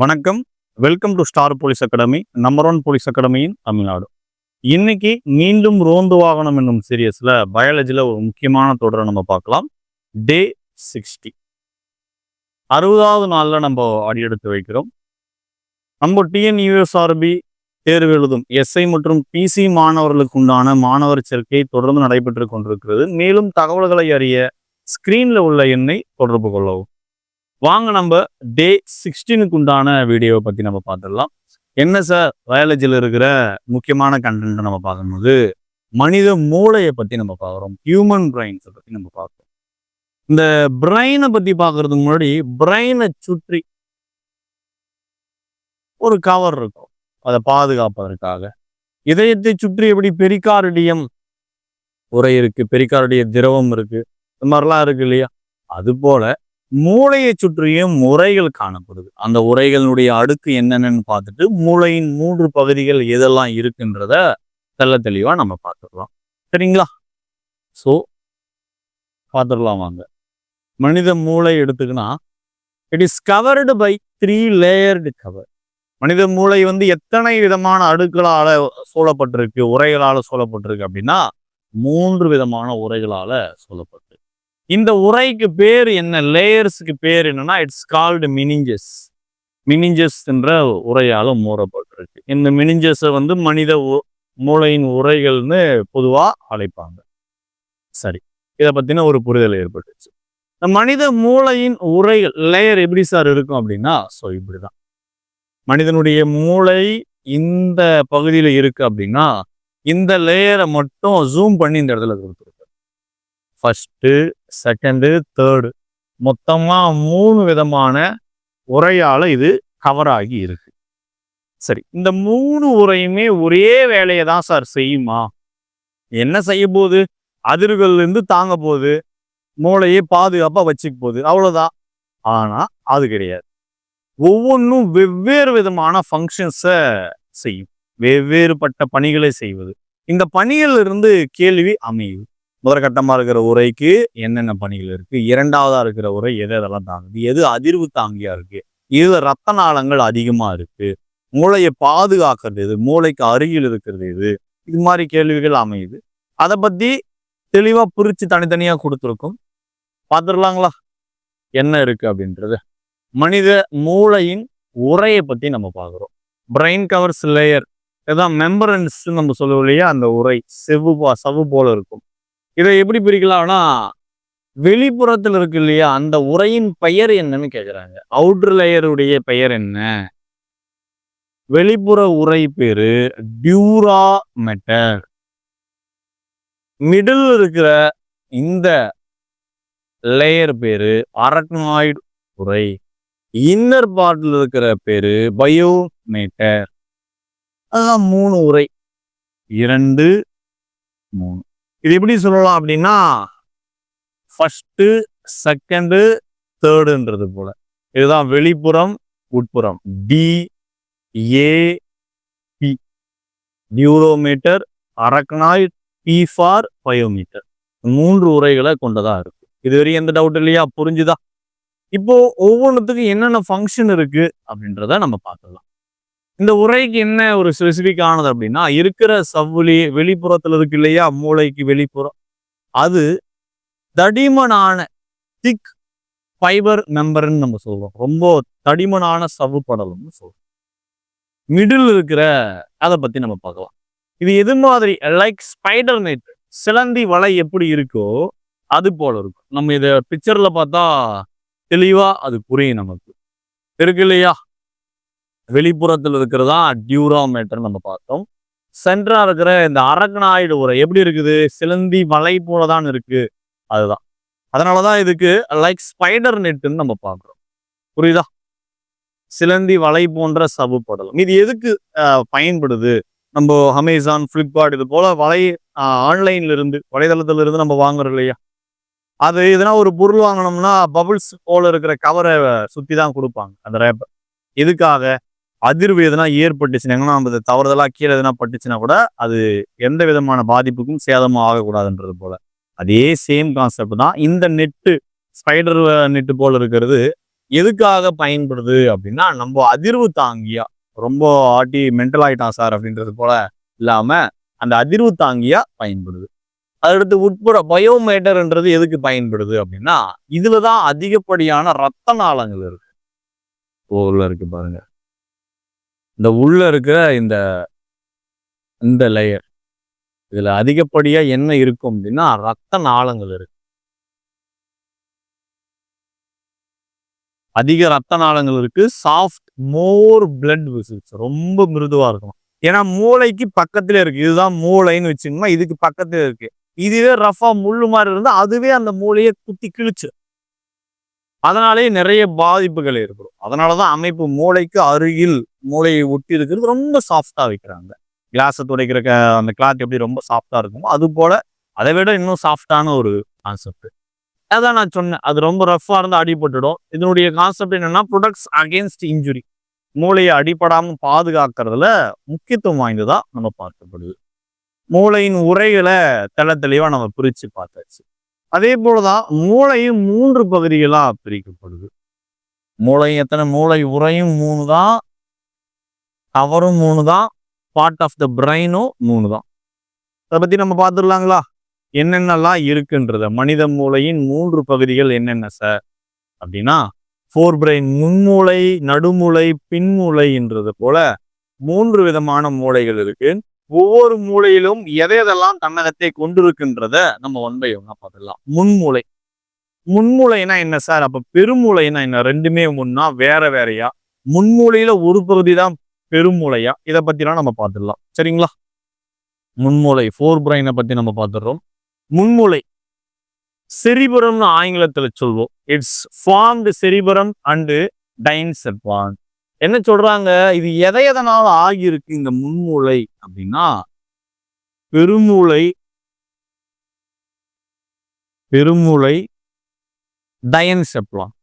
வணக்கம். Welcome to star police academy number one police அகாடமியின் Tamil Nadu. இன்னைக்கு மீண்டும் ரோந்து வாகனம் என்னும் சீரியஸ்ல பயாலஜியில் ஒரு முக்கியமான தொடரை நம்ம பார்க்கலாம். டே சிக்ஸ்டி அறுபதாவது நாள்ல நம்ம அடியெடுத்து வைக்கிறோம். நம்ம டிஎன்யூஎஸ்ஆர்பி தேர்வு எழுதும் எஸ்ஐ மற்றும் பிசி மாணவர்களுக்கு உண்டான மாணவர் சேர்க்கை தொடர்ந்து நடைபெற்று கொண்டிருக்கிறது. மேலும் தகவல்களை அறிய ஸ்கிரீன்ல உள்ள எண்ணை தொடர்பு கொள்ளவும். வாங்க நம்ம டே சிக்ஸ்டீனுக்கு உண்டான வீடியோவை பற்றி நம்ம பார்த்துடலாம். என்ன சார் பயாலஜியில் இருக்கிற முக்கியமான கண்டென்ட் நம்ம பார்க்கும்போது மனித மூளையை பற்றி நம்ம பார்க்குறோம். ஹியூமன் பிரைன்ஸை பற்றி நம்ம பார்க்குறோம். இந்த பிரெயினை பற்றி பார்க்கறதுக்கு முன்னாடி பிரெயினை சுற்றி ஒரு கவர் இருக்கும். அதை பாதுகாப்பதற்காக. இதயத்தை சுற்றி எப்படி பெரிகார்டியம் உரை இருக்குது பெரிகார்டிய திரவம் இருக்குது இந்த மாதிரிலாம் இருக்கு இல்லையா? அது போல் மூளையை சுற்றியும் உரைகள் காணப்படுது. அந்த உரைகளுடைய அடுக்கு என்னென்னு பார்த்துட்டு மூளையின் மூன்று பகுதிகள் எதெல்லாம் இருக்குன்றத தெல்ல தெளிவா நம்ம பார்த்துடலாம். சரிங்களா? ஸோ பார்த்துடலாம் வாங்க. மனித மூளை எடுத்துக்கினா it is covered by three layered cover மனித மூளை வந்து எத்தனை விதமான அடுக்களால சூழப்பட்டிருக்கு உரைகளால சூழப்பட்டிருக்கு அப்படின்னா மூன்று விதமான உரைகளால சூழப்பட்டிருக்கு. இந்த உரைக்கு பேர் என்ன? லேயர்ஸுக்கு பேர் என்னன்னா இட்ஸ் கால்டு மினிஞ்சஸ் மினிஞ்சஸ் என்ற மூறப்பட்டிருக்கு இந்த மினிஞ்சஸை வந்து மனித மூளையின் உரைகள்னு பொதுவாக அழைப்பாங்க. சரி. இதை பற்றின ஒரு புரிதல் ஏற்பட்டுச்சு. இந்த மனித மூளையின் உரைகள் லேயர் எப்படி சார் இருக்கும் அப்படின்னா ஸோ இப்படி தான் மனிதனுடைய மூளை இந்த பகுதியில் இருக்கு அப்படின்னா இந்த லேயரை மட்டும் ஜூம் பண்ணி இந்த இடத்துல கொடுத்துருக்கு ஃபர்ஸ்ட்டு செகண்டு தேர்டு மொத்தமா மூணு விதமான உரையால இது கவர் ஆகி இருக்கு. சரி இந்த மூணு உரையுமே ஒரே வேலையை தான் சார் செய்யுமா? என்ன செய்ய போகுது? அதிர்வுகள்ல இருந்து தாங்க போகுது. மூளையை பாதுகாப்பா வச்சுக்க போகுது. அவ்வளவுதான். ஆனா அது கிடையாது. ஒவ்வொன்றும் வெவ்வேறு விதமான ஃபங்க்ஷன்ஸை செய்யும். வெவ்வேறுபட்ட பணிகளை செய்வது. இந்த பணிகள் இருந்து கேள்வி அமையும். முதற்கட்டமாக இருக்கிற உரைக்கு என்னென்ன பணிகள் இருக்கு? இரண்டாவதா இருக்கிற உரை எது எதெல்லாம் தாங்குது? எது அதிர்வு தாங்கியா இருக்கு? இதுல ரத்த நாளங்கள் அதிகமா இருக்கு? மூளையை பாதுகாக்கிறது எது? மூளைக்கு அருகில் இருக்கிறது எது? இது மாதிரி கேள்விகள் அமையுது. அதை பத்தி தெளிவா பிரிச்சு தனித்தனியா கொடுத்துருக்கோம். பார்த்துடலாங்களா? என்ன இருக்கு அப்படின்றது. மனித மூளையின் உரையை பத்தி நம்ம பார்க்குறோம். பிரெயின் கவர்ஸ் லேயர் ஏதாவது மெம்பரன்ஸ் நம்ம சொல்லுவோம் இல்லையா? அந்த உரை. செவ்வு பா சவ்வு போல இருக்கும். இதை எப்படி பிரிக்கலாம்னா வெளிப்புறத்தில் இருக்கு இல்லையா அந்த உரையின் பெயர் என்னன்னு கேட்குறாங்க அவுட்ரு லேயருடைய பெயர் என்ன? வெளிப்புற உரை பேரு டியூரா மெட்டர் மிடில் இருக்கிற இந்த லேயர் பேரு அரக்னாய்டு உரை. இன்னர் பார்ட்டில் இருக்கிற பேரு பயோமேட்டர் அதான் மூணு உரை. இரண்டு மூணு. இது எப்படி சொல்லலாம் அப்படின்னா ஃபஸ்ட்டு செகண்டு தேர்டுன்றது போல. இதுதான் வெளிப்புறம் உட்புறம். D A P dura mater arachnoid P for pia mater. மூன்று உரைகளை கொண்டதா இருக்கு. இதுவரை எந்த டவுட் இல்லையா? புரிஞ்சுதா? இப்போ ஒவ்வொன்றுத்துக்கும் என்னென்ன ஃபங்க்ஷன் இருக்கு அப்படின்றத நம்ம பார்க்கலாம். இந்த உரைக்கு என்ன ஒரு ஸ்பெசிஃபிக் ஆனது அப்படின்னா இருக்கிற சவ்வுளி வெளிப்புறத்துல இருக்கு இல்லையா மூளைக்கு வெளிப்புறம். அது தடிமனான திக் ஃபைபர் மெம்பர்னு நம்ம சொல்றோம். ரொம்ப தடிமனான சவ்வு படலம்னு சொல்றோம். மிடில் இருக்கிற அதை பத்தி நம்ம பார்க்கலாம். இது எது மாதிரி? லைக் ஸ்பைடர் நெட் சிலந்தி வலை எப்படி இருக்கோ அது போல இருக்கும். நம்ம இதை பிக்சர்ல பார்த்தா தெளிவா அது புரியும் நமக்கு. இருக்கு இல்லையா? வெளிப்புறத்தில் இருக்கிறதா டியூராமேட்டர் நம்ம பார்த்தோம். சென்ட்ரா இருக்கிற இந்த அரகனாய்டு உரை எப்படி இருக்குது? சிலந்தி வலை போல தான் இருக்கு. அதுதான். அதனாலதான் இதுக்கு லைக் ஸ்பைடர் நெட்டுன்னு நம்ம பார்க்குறோம். புரியுதா? சிலந்தி வலை போன்ற சவு படலம் இது எதுக்கு பயன்படுது? நம்ம அமேசான் ஃப்ளிப்கார்ட் இது போல வலை ஆன்லைன்ல இருந்து வலைதளத்துல இருந்து நம்ம வாங்குறோம் இல்லையா? அது எதுனா ஒரு பொருள் வாங்கினோம்னா பபுள்ஸ் போல இருக்கிற கவரை சுத்தி தான் கொடுப்பாங்க அந்த ரேப்பை எதுக்காக? அதிர்வு எதனா ஏற்பட்டுச்சுன்னா எங்கன்னா நம்ம இது கீழே எதனா பட்டுச்சுன்னா கூட அது எந்த விதமான பாதிப்புக்கும் சேதமும் ஆகக்கூடாதுன்றது போல. அதே சேம் கான்செப்ட் தான் இந்த நெட்டு ஸ்பைடர் நெட்டு போல இருக்கிறது எதுக்காக பயன்படுது அப்படின்னா நம்ம அதிர்வு தாங்கியா ரொம்ப ஆட்டி மென்டல் ஆயிட்டான் சார் அப்படின்றது போல இல்லாமல் அந்த அதிர்வு தாங்கியா பயன்படுது. அடுத்து உட்புற பயோமேட்டர்ன்றது எதுக்கு பயன்படுது அப்படின்னா இதுலதான் அதிகப்படியான ரத்த நாளங்கள் இருக்கு. உள்ள இருக்கு பாருங்க. இந்த உள்ள இருக்கிற இந்த இந்த லேயர் இதுல அதிகப்படியா என்ன இருக்கும் அப்படின்னா ரத்த நாளங்கள் இருக்கு. அதிக ரத்த நாளங்கள் இருக்கு. சாஃப்ட் மோர் பிளட் விசில்ஸ் ரொம்ப மிருதுவா இருக்கும். ஏன்னா மூளைக்கு பக்கத்துல இருக்கு. இதுதான் மூளைன்னு வச்சுக்கோங்க இதுக்கு பக்கத்துல இருக்கு. இதுவே ரஃபா முள்ளு மாதிரி இருந்தால் அதுவே அந்த மூளையை குத்தி கிழிச்சு அதனாலேயே நிறைய பாதிப்புகள் ஏற்படும். அதனாலதான் அமைப்பு மூளைக்கு அருகில் மூளையை ஒட்டி இருக்கிறது ரொம்ப சாஃப்டாக வைக்கிறாங்க. கிளாஸை துடைக்கிற அந்த கிளாத் எப்படி ரொம்ப சாஃப்டாக இருக்குமோ அது போல் அதை விட இன்னும் சாஃப்டான ஒரு கான்செப்ட் அதான் நான் சொன்னேன். அது ரொம்ப ரஃப்பாக இருந்து அடிபட்டுடும். இதனுடைய கான்செப்ட் என்னென்னா ப்ரொடக்ட்ஸ் அகேன்ஸ்ட் இன்ஜுரி மூளையை அடிபடாமல் பாதுகாக்கிறதுல முக்கியத்துவம் வாய்ந்ததாக நம்ம பார்க்கப்படுது. மூளையின் உரைகளை தெள தெளிவாக நம்ம பிரித்து பார்த்தாச்சு. அதே போலதான் மூளையும் மூன்று பகுதிகளா பிரிக்கப்படுது. மூளை எத்தனை? மூளை உரையும் மூணு தான் கவரும் மூணு தான் பார்ட் ஆஃப் த பிரெயினும் மூணு தான் அதை பத்தி நம்ம பார்த்துடலாங்களா? என்னென்னலாம் இருக்குன்றத. மனித மூளையின் மூன்று பகுதிகள் என்னென்ன சார் அப்படின்னா ஃபோர் பிரெயின் முன்மூளை நடுமூளை பின்மூளைன்றது போல மூன்று விதமான மூளைகள் இருக்கு. ஒவ்வொரு மூளையிலும் எதை எதெல்லாம் தன்னகத்தை கொண்டிருக்கின்றத நம்ம ஒன் பை ஒன்னா பார்த்துடலாம். முன்மூளை. முன்மூளைனா என்ன சார்? அப்ப பெருமூளைனா என்ன? ரெண்டுமே ஒன்னா வேற வேறையா? முன்மூளையில ஒரு பகுதி தான் பெருமூளையா? இதை பத்திலாம் நம்ம பார்த்துடலாம். சரிங்களா? முன்மூளை ஃபோர் பிரைனை பத்தி நம்ம பார்த்துடுறோம். முன்மூளை. செரிபுரம்னு ஆங்கிலத்துல சொல்வோம். It's formed cerebrum and diencephalon என்ன சொல்றாங்க? இது எதை எதனால ஆகியிருக்கு இந்த முன்மூளை அப்படின்னா பெருமூளை பெருமூளை டயன்செப்லான்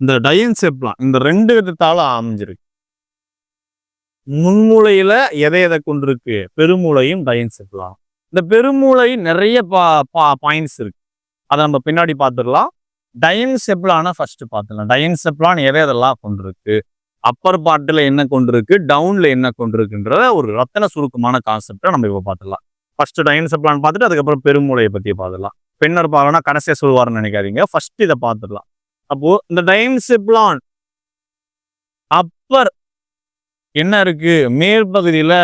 இந்த டயன்செப்லான் இந்த ரெண்டு விதத்தால அமைஞ்சிருக்கு. முன்மூளையில எதை எதை கொண்டிருக்கு? பெருமூளையும் டயன்செப்லான் இந்த பெருமூளை நிறைய பா பாயிண்ட்ஸ் இருக்கு. அதை நம்ம பின்னாடி பார்த்துடலாம். டயன்செப்லான ஃபர்ஸ்ட் பார்த்துடலாம். டயன்செப்லான் எதை எதெல்லாம் கொண்டிருக்கு? அப்பர் பார்ட்டில் என்ன கொண்டிருக்கு? டவுனில் என்ன கொண்டிருக்குன்றத ஒரு ரத்தன சுருக்கமான கான்செப்டை நம்ம இப்போ பார்த்துடலாம். ஃபர்ஸ்ட் டயன்செப்லான் பார்த்துட்டு அதுக்கப்புறம் பெருமூளையை பற்றி பார்த்துடலாம். பின்னர் பார்க்கலாம் கடைசியாக சொல்லுவார்னு நினைக்காதீங்க. ஃபர்ஸ்ட் இதை பார்த்துடலாம். அப்போ இந்த டயன்செப்லான் அப்பர் என்ன இருக்கு? மேற்பகுதியில்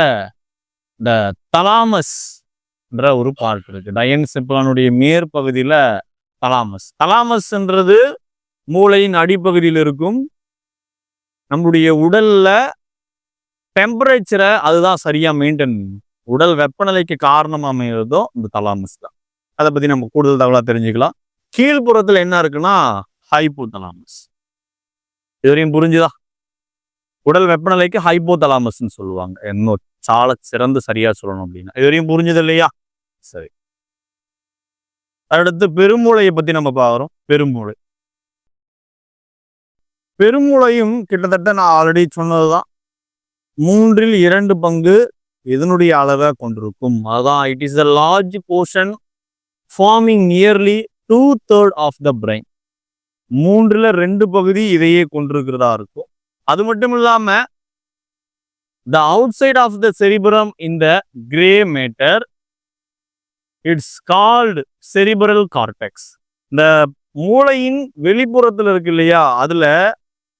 இந்த தலாமஸ் என்ற ஒரு பார்ட் இருக்கு. டயன்செப்லானுடைய மேற்பகுதியில் தலாமஸ். தலாமஸ்ன்றது மூளையின் அடிப்பகுதியில் இருக்கும் நம்முடைய உடல்ல டெம்பரேச்சரை அதுதான் சரியா மெயின்டைன் உடல் வெப்பநிலைக்கு காரணமாக அமைகிறதோ இந்த தலாமஸ் தான். அதை பற்றி நம்ம கூடுதல் தகவலாக தெரிஞ்சுக்கலாம். கீழ்ப்புறத்தில் என்ன இருக்குன்னா ஹைப்போ தலாமஸ் இதுவரையும் புரிஞ்சுதா? உடல் வெப்பநிலைக்கு ஹைப்போ தலாமஸ்ன்னு சொல்லுவாங்க. இன்னும் சால சிறந்து சரியா சொல்லணும் அப்படின்னா. இதுவரையும் புரிஞ்சது இல்லையா? சரி. அடுத்து பெருமூளையை பத்தி நம்ம பார்க்குறோம். பெருமூளை. பெருமூளையும் கிட்டத்தட்ட நான் ஆல்ரெடி சொன்னதுதான். மூன்றில் இரண்டு பங்கு இதனுடைய அளவை கொண்டிருக்கும். அதான் it is a large portion forming nearly two third of the brain மூன்றில் ரெண்டு பகுதி இதையே கொண்டிருக்கிறதா இருக்கும். அது மட்டும் இல்லாம the outside of the cerebrum in the grey matter it's called cerebral cortex. இந்த மூளையின் வெளிப்புறத்தில் இருக்கு இல்லையா அதில்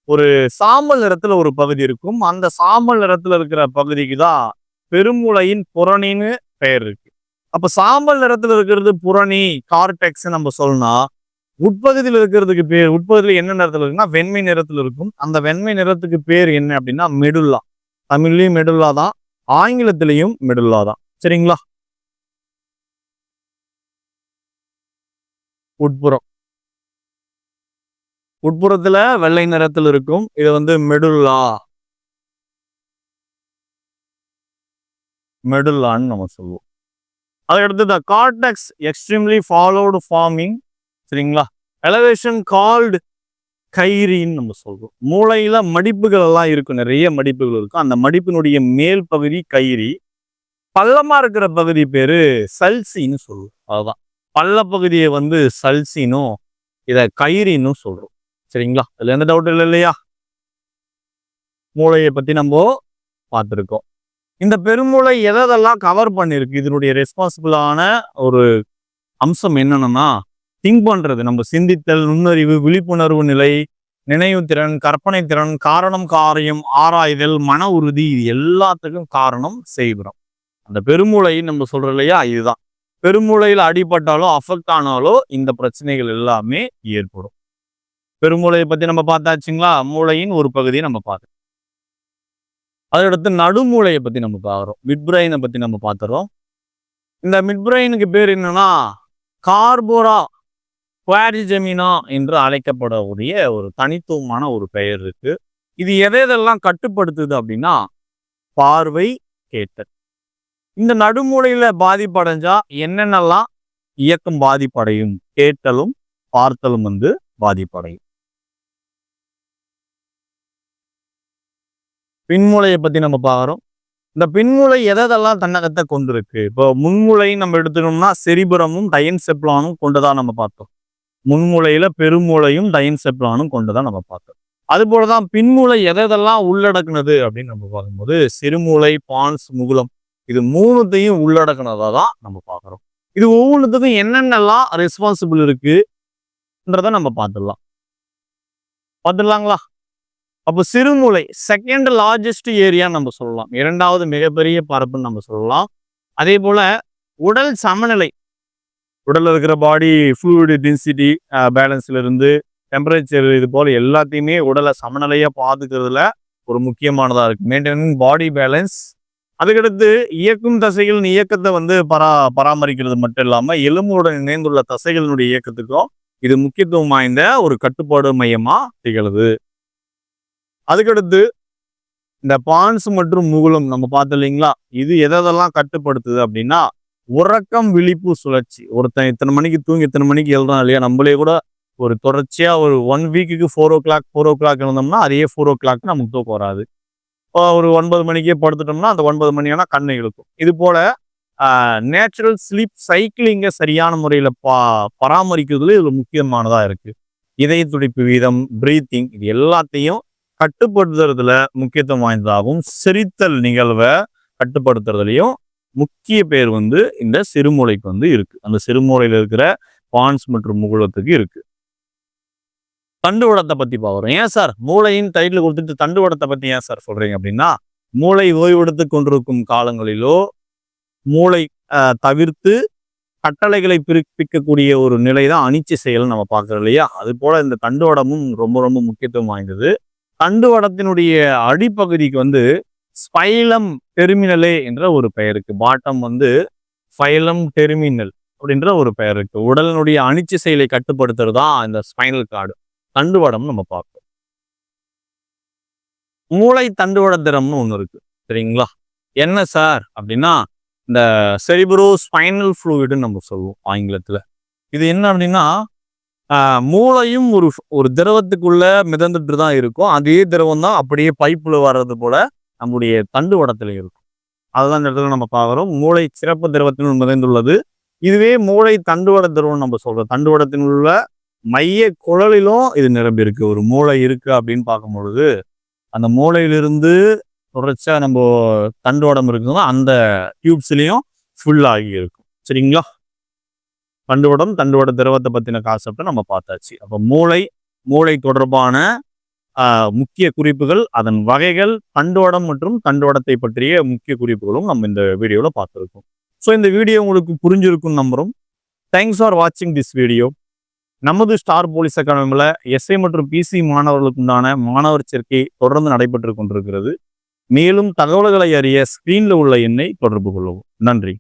ஒரு சாம்பல் நிறத்தில் ஒரு பகுதி இருக்கும். அந்த சாம்பல் நிறத்தில் இருக்கிற பகுதிக்கு தான் பெருமூளையின் புறணின்னு பெயர் இருக்கு. அப்போ சாம்பல் நிறத்தில் இருக்கிறது புறணி கார்டெக்ஸ் நம்ம சொல்லணும் உட்பகுதியில் இருக்கிறதுக்கு பேர் உட்பகுதியில் என்ன நிறத்தில் இருக்குன்னா வெண்மை நிறத்தில் இருக்கும். அந்த வெண்மை நிறத்துக்கு பேர் என்ன அப்படின்னா மெடுல்லா. தமிழ்லையும் மெடுல்லா தான் ஆங்கிலத்திலையும் மெடுல்லா தான். சரிங்களா? உட்புறம். உட்புறத்துல வெள்ளை நிறத்தில் இருக்கும். இது வந்து மெடுல்லா. மெடுல்லான்னு நம்ம சொல்லுவோம். அதுக்கடுத்து the cortex extremely folded forming சரிங்களா? எலவேஷன் கால்டு கைரின்னு நம்ம சொல்றோம். மூளையில மடிப்புகள் எல்லாம் இருக்கும். நிறைய மடிப்புகள் இருக்கும். அந்த மடிப்பினுடைய மேல் பகுதி கைரி பள்ளமா இருக்கிற பகுதி பேரு சல்சின்னு சொல்லுவோம். அதுதான் பள்ள பகுதியை வந்து சல்சினும் இதை கயிறின்னு சொல்றோம். சரிங்களா? இதுல எந்த டவுட் இல்லை இல்லையா? மூளையை பத்தி நம்ம பார்த்துருக்கோம். இந்த பெருமூளை எதெல்லாம் கவர் பண்ணிருக்கு இதனுடைய ரெஸ்பான்சிபிளான ஒரு அம்சம் என்னென்னா திங்க் பண்றது. நம்ம சிந்தித்தல் நுண்ணறிவு விழிப்புணர்வு நிலை நினைவு திறன் கற்பனை திறன் காரணம் காரியம் ஆராய்தல் மன உறுதி இது எல்லாத்துக்கும் காரணம் செய்கிறோம். அந்த பெருமூளை நம்ம சொல்றோம் இல்லையா? இதுதான். பெருமூளையில் அடிபட்டாலோ அஃபெக்ட் ஆனாலோ இந்த பிரச்சனைகள் எல்லாமே ஏற்படும். பெருமூளையை பத்தி நம்ம பார்த்தாச்சுங்களா? மூளையின் ஒரு பகுதியை நம்ம பார்த்தோம் அதடுத்து நடுமூளையை பத்தி நம்ம பார்க்குறோம். மிட்பிரெயினை பத்தி நம்ம பார்த்துறோம். இந்த மிட்பிரெயினுக்கு பேர் என்னன்னா கார்போரா குவாரிஜெமினா என்று அழைக்கப்படக்கூடிய ஒரு தனித்துவமான ஒரு பெயர் இருக்கு. இது எதை எதெல்லாம் கட்டுப்படுத்துது அப்படின்னா பார்வை கேட்டல் இந்த நடுமூலையில பாதிப்படைஞ்சா என்னென்னலாம் இயக்கம் பாதிப்படையும்? கேட்டலும் பார்த்தலும் வந்து பாதிப்படையும். பின்மூளையை பத்தி நம்ம பார்க்குறோம். இந்த பின்மூளை எதெல்லாம் தன்னகத்தை கொண்டிருக்கு? இப்போ முன்மூலையும் நம்ம எடுத்துக்கணும்னா செரிபுரமும் டயன் செப்லானும் கொண்டுதான் நம்ம பார்த்தோம். முன்மூளையில பெருமூளையும் டயன் செப்லானும் கொண்டுதான் நம்ம பார்த்தோம். அது போலதான் பின்மூளை எதெல்லாம் உள்ளடக்குனது அப்படின்னு நம்ம பார்க்கும்போது சிறுமூளை பான்ஸ் முகுலம் இது மூணுத்தையும் உள்ளடக்குனதா தான் நம்ம பார்க்குறோம். இது ஒவ்வொன்றுத்துக்கும் என்னென்னலாம் ரெஸ்பான்சிபிள் இருக்குன்றத நம்ம பார்த்துடலாம். பார்த்துடலாங்களா? அப்போ சிறுமூளை செகண்ட் லார்ஜஸ்ட் ஏரியா நம்ம சொல்லலாம். இரண்டாவது மிகப்பெரிய பரப்புன்னு நம்ம சொல்லலாம். அதே போல் உடல் சமநிலை. உடலில் இருக்கிற பாடி ஃப்ளூயிட் டென்சிட்டி பேலன்ஸ்ல இருந்து டெம்பரேச்சர் இது போல் எல்லாத்தையுமே உடலை சமநிலையாக பார்த்துக்கிறதுல ஒரு முக்கியமானதாக இருக்குது மெயின்டைனிங் பாடி பேலன்ஸ் அதுக்கடுத்து இயக்கும் தசைகள் இயக்கத்தை வந்து பரா பராமரிக்கிறது மட்டும் இல்லாமல் எலும்புடன் இணைந்துள்ள தசைகளினுடைய இயக்கத்துக்கும் இது முக்கியத்துவம் வாய்ந்த ஒரு கட்டுப்பாடு மையமா திகழுது. அதுக்கடுத்து இந்த பான்ஸ் மற்றும் முகுலம் நம்ம பார்த்தோம் இல்லைங்களா? இது எதெல்லாம் கட்டுப்படுத்துது அப்படின்னா உறக்கம் விழிப்பு சுழற்சி. ஒருத்தன் இத்தனை மணிக்கு தூங்கி இத்தனை மணிக்கு எழுதுறான் இல்லையா? நம்மளே கூட ஒரு தொடர்ச்சியாக ஒரு ஒன் வீக்குக்கு four o'clock four o'clock எழுந்தோம்னா அதே ஃபோர் ஓ கிளாக் நமக்கு தூக்கம் வராது. ஒரு ஒன்பது மணிக்கே படுத்துட்டோம்னா அந்த ஒன்பது மணி ஆனால் கண்ணை இழுக்கும். இது போல நேச்சுரல் ஸ்லீப் சைக்கிளிங்கை சரியான முறையில் பா பராமரிக்கிறதுல இது முக்கியமானதாக இருக்குது இதய துடிப்பு வீதம் பிரீத்திங் இது எல்லாத்தையும் கட்டுப்படுத்துறதுல முக்கியத்துவம் வாய்ந்ததாகவும் சிரித்தல் நிகழ்வை கட்டுப்படுத்துறதுலையும் முக்கிய பேர் வந்து இந்த சிறுமூளைக்கு வந்து இருக்குது அந்த சிறுமூளையில் இருக்கிற பான்ஸ் மற்றும் முகுளத்துக்கு தண்டுவடத்தை பத்தி பார்க்குறோம். ஏன் சார்? மூளையின் டைட்டில் கொடுத்துட்டு தண்டுவடத்தை பத்தி ஏன் சார் சொல்றீங்க அப்படின்னா மூளை ஓய்வெடுத்து கொண்டிருக்கும் காலங்களிலோ மூளை தவிர்த்து கட்டளைகளை பிறப்பிக்கக்கூடிய ஒரு நிலை தான் அணிச்சு செயல் நம்ம பார்க்கறோம் இல்லையா? அது போல இந்த தண்டுவடமும் ரொம்ப ரொம்ப முக்கியத்துவம் வாய்ந்தது. தண்டுவடத்தினுடைய அடிப்பகுதிக்கு வந்து ஸ்பைலம் டெர்மினலே என்ற ஒரு பெயர் இருக்கு. பாட்டம் வந்து ஃபைலம் டெர்மினல் அப்படின்ற ஒரு பெயர் இருக்கு. உடலினுடைய அணிச்சு செயலை கட்டுப்படுத்துறது தான் இந்த ஸ்பைனல் கார்டு. தண்டுவடம் நம்ம பார்ப்போம் மூளை தண்டுவட திறம்னு ஒன்று இருக்கு. சரிங்களா? என்ன சார்? அப்படின்னா இந்த செரிபரோ ஸ்பைனல் ஃப்ளூயிடுன்னு நம்ம சொல்லுவோம் ஆங்கிலத்தில். இது என்ன அப்படின்னா மூளையும் ஒரு ஒரு திரவத்துக்குள்ள மிதந்துட்டு தான் இருக்கும். அதே திரவம் தான் அப்படியே பைப்பில் வர்றது போல நம்முடைய தண்டுவடத்தில் இருக்கும். அதுதான் இந்த இடத்துல நம்ம பார்க்குறோம். மூளை சிறப்பு திரவத்தினுள் மிதந்துள்ளது. இதுவே மூளை தண்டுவட திரவம் நம்ம சொல்றோம். தண்டுவடத்தினுள்ள மைய குழலிலும் இது நிரம்பி இருக்கு. ஒரு மூளை இருக்கு அப்படின்னு பார்க்கும் பொழுது அந்த மூளையிலிருந்து தொடர்ச்சியா நம்ம தண்டோடம் இருக்குன்னா அந்த டியூப்ஸ்லயும் ஃபுல் ஆகி இருக்கும். சரிங்களா? தண்டுவடம் தண்டுவட திரவத்தை பத்தின கான்செப்டை நம்ம பார்த்தாச்சு. அப்ப மூளை மூளை தொடர்பான முக்கிய குறிப்புகள் அதன் வகைகள் பண்டோடம் மற்றும் தண்டுவடத்தை பற்றிய முக்கிய குறிப்புகளும் நம்ம இந்த வீடியோவில் பார்த்துருக்கோம். ஸோ இந்த வீடியோ உங்களுக்கு புரிஞ்சிருக்கும் நம்புறோம். தேங்க்ஸ் ஃபார் வாட்சிங் திஸ் வீடியோ நமது ஸ்டார் போலீஸ் அகாடமியில் எஸ்ஐ மற்றும் பிசி மாணவர்களுக்கு உண்டான மாணவர் சேர்க்கை தொடர்ந்து நடைபெற்று கொண்டிருக்கிறது. மேலும் தகவல்களை அறிய ஸ்கிரீனில் உள்ள எண்ணை தொடர்பு கொள்ளவும். நன்றி.